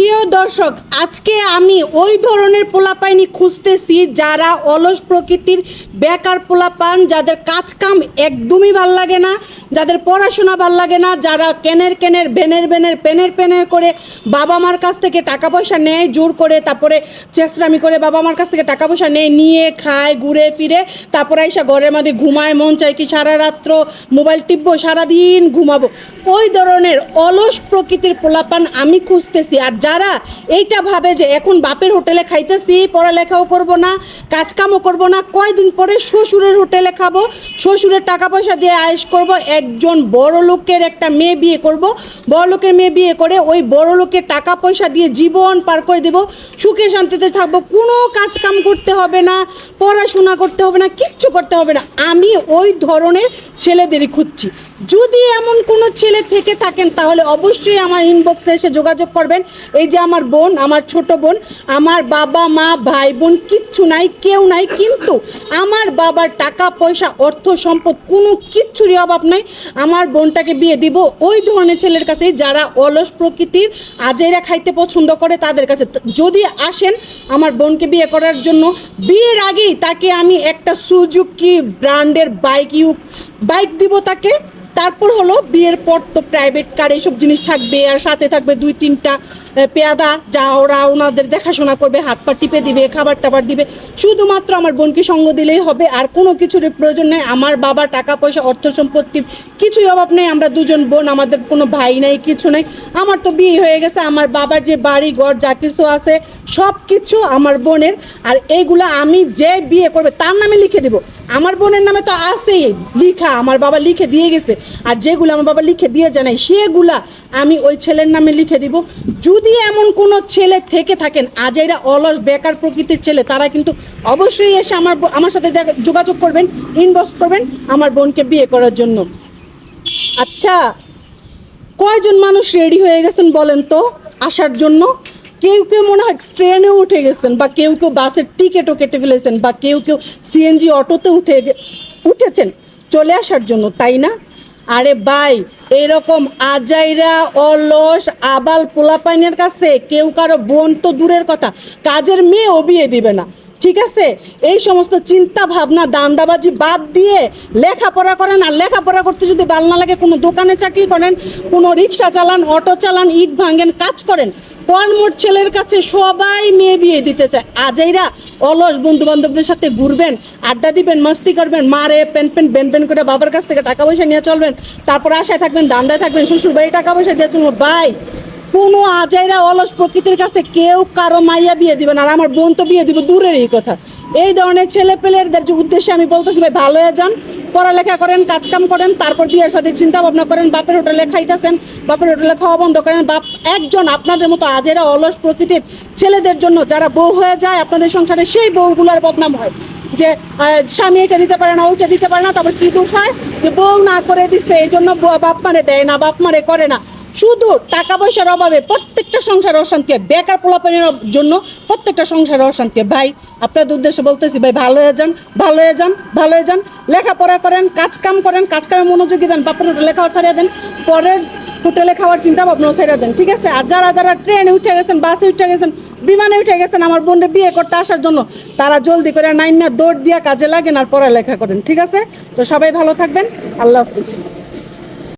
প্রিয় দর্শক, আজকে আমি ওই ধরনের পোলাপাইনি খুঁজতেছি যারা অলস প্রকৃতির বেকার পোলাপান, যাদের কাজ কাম একদমই ভালো লাগে না, যাদের পড়াশোনা ভালো লাগে না, যারা কেনের কেনের বেনের বেনের পেনের পেনের করে বাবা মার কাছ থেকে টাকা পয়সা নেয়, জোর করে তারপরে চেষ্টামি করে বাবা মার কাছ থেকে টাকা পয়সা নেয়, নিয়ে খায়, ঘুরে ফিরে, তারপরে এসে ঘরের মধ্যে ঘুমায়, মন চায় কি সারা রাত্র মোবাইল টিপবো, সারাদিন ঘুমাবো। ওই ধরনের অলস প্রকৃতির পোলাপান আমি খুঁজতেছি, আর যারা এইটা ভাবে যে এখন বাপের হোটেলে খাইতেছি, পড়ালেখাও করব না, কাজকামও করব না, কয়দিন পরে শ্বশুরের হোটেলে খাব, শ্বশুরের টাকা পয়সা দিয়ে আয়েস করব, একজন বড় লোকের একটা মেয়ে বিয়ে করব, বড় লোকের মেয়ে বিয়ে করে ওই বড় লোকের টাকা পয়সা দিয়ে জীবন পার করে দেব, সুখে শান্তিতে থাকব, কোনো কাজ কাম করতে হবে না, পড়াশোনা করতে হবে না, কিচ্ছু করতে হবে না। আমি ওই ধরনের ছেলেদেরই খুঁজছি। যদি এমন কোনো ছেলে থেকে থাকেন, তাহলে অবশ্যই আমার ইনবক্সে এসে যোগাযোগ করবেন। এই যে আমার বোন, আমার ছোট বোন, আমার বাবা, মা, ভাই, বোন, কিচ্ছু নাই, কেউ নাই, কিন্তু আমার বাবার টাকা, পয়সা, অর্থ, সম্পদ কোনো কিচ্ছুরই অভাব নাই। আমার বোনটাকে বিয়ে দিব ওই ধরনের ছেলের কাছে যারা অলস প্রকৃতির আজেরা খাইতে পছন্দ করে তাদের কাছে। যদি আসেন আমার বোনকে বিয়ে করার জন্য, বিয়ের আগেই তাকে আমি একটা সুজুকি ব্র্যান্ডের বাইক ইউ বাইক দিব তাকে। তারপর হলো বিয়ের পর তো প্রাইভেট কার এইসব জিনিস থাকবে আর সাথে থাকবে দুই তিনটা পেয়াদা, যা ওরা ওনাদের দেখাশোনা করবে, হাত পা টিপে দিবে, খাবার টাবার দিবে। শুধুমাত্র আমার বোনকে সঙ্গ দিলেই হবে, আর কোনো কিছুর প্রয়োজন নেই। আমার বাবা টাকা পয়সা, অর্থ সম্পত্তির কিছুই অভাব নেই। আমরা দুজন বোন, আমাদের কোনো ভাই নাই, কিছু নেই। আমার তো বিয়ে হয়ে গেছে, আমার বাবার যে বাড়ি ঘর, যা কিছু আছে সব কিছু আমার বোনের। আর এইগুলো আমি যে বিয়ে করবে, তার নামে লিখে দেবো। আমার বোনের নামে তো আছেই, লিখা, আমার বাবা লিখে দিয়ে গেছে। আর যেগুলো আমার বাবা লিখে দিয়ে জানাই সেগুলা আমি ওই ছেলের নামে লিখে দিব। যদি এমন কোনো ছেলে থেকে থাকেন আজ এরা অলস, বেকার প্রকৃতির ছেলে, তারা কিন্তু অবশ্যই এসে আমার আমার সাথে যোগাযোগ করবেন ইনবক্স করবেন আমার বোনকে বিয়ে করার জন্য। আচ্ছা কয়জন মানুষ রেডি হয়ে গেছেন বলেন তো, আসার জন্য? কেউ কেউ মনে হয় ট্রেনে উঠে গেছেন বা কেউ কেউ বাসের টিকিটও কেটে ফেলেছেন বা কেউ কেউ সিএনজি অটোতে উঠে উঠেছেন চলে আসার জন্য, তাই না? আরে ভাই, এরকম আজাইরা, অলস, আবাল পোলাপাইনের কাছে কেউ কারও বোন তো দূরের কথা, কাজের মেয়েও বিয়ে দিবে না, ঠিক আছে? এই সমস্ত চিন্তা ভাবনা, দান্দাবাজি বাদ দিয়ে লেখাপড়া করেন, আর লেখাপড়া করতে যদি ভালো না লাগে, কোনো দোকানে চাকরি করেন, কোনো রিক্সা চালান, অটো চালান, ইট ভাঙেন, কাজ করেন কলমোট ছেলের কাছে সবাই মেয়ে বিয়ে দিতে চায়। আজাইরা অলস বন্ধু বান্ধবদের সাথে ঘুরবেন, আড্ডা দিবেন, মাস্তি করবেন, মারে পেন পেন বেন প্যান্ট করে বাবার কাছ থেকে টাকা পয়সা নিয়ে চলবেন, তারপর আশায় থাকবেন, দান্দায় থাকবেন, শ্বশুর বাড়ি টাকা পয়সা দিয়ে চলবো ভাই কোনো আজাইরা অলস প্রকৃতির কাছে কেউ কারও মাইয়া বিয়ে দিবেন আর আমার বোন তো বিয়ে দিব, দূরের এই কথা। এই ধরনের ছেলে পেলেদের উদ্দেশ্যে আমি বলতেছি, ভাই, ভালো হয়ে যান পড়ালেখা করেন, কাজকাম করেন, তারপর বিয়ের সাথে চিন্তা ভাবনা করেন, বাপের হোটেলে খাইতেছেন, বাপের হোটেলে খাওয়া বন্ধ করেন, বাপ একজন আপনাদের মতো আজেরা অলস প্রকৃতির ছেলেদের জন্য যারা বউ হয়ে যায়, আপনাদের সংসারে সেই বউগুলার বদনাম হয় যে স্বামী এটা দিতে পারে না, ওইটা দিতে পারে না তারপর কি দোষ হয়? যে বউ না করে দিচ্ছে এই জন্য বাপ মারে দেয় না, বাপ মারে করে না। শুধু টাকা পয়সার অভাবে প্রত্যেকটা সংসার অশান্তি হয়। বেকার পোলাপানের জন্য প্রত্যেকটা সংসার অশান্তি। ভাই, আপনাদের উদ্দেশ্যে বলতেছি, ভাই, ভালো হয়ে যান, ভালো হয়ে যান, ভালো হয়ে যান। লেখাপড়া করেন, কাজ কাম করেন, কাজ কামে মনোযোগী দেন, বাপের হোটেলে খাওয়া ছাড়িয়ে দেন, পরের হোটেলে খাওয়ার চিন্তা ভাবনাও ছেড়ে দেন, ঠিক আছে? আর যারা যারা ট্রেনে উঠে গেছেন, বাসে উঠে গেছেন, বিমানে উঠে গেছেন, আমার বোনকে বিয়ে করতে আসার জন্য, তারা জলদি করে নাইন না দৌড় দিয়ে কাজে লাগেন আর পড়ালেখা করেন, ঠিক আছে? তো সবাই ভালো থাকবেন। আল্লাহ হাফিজ।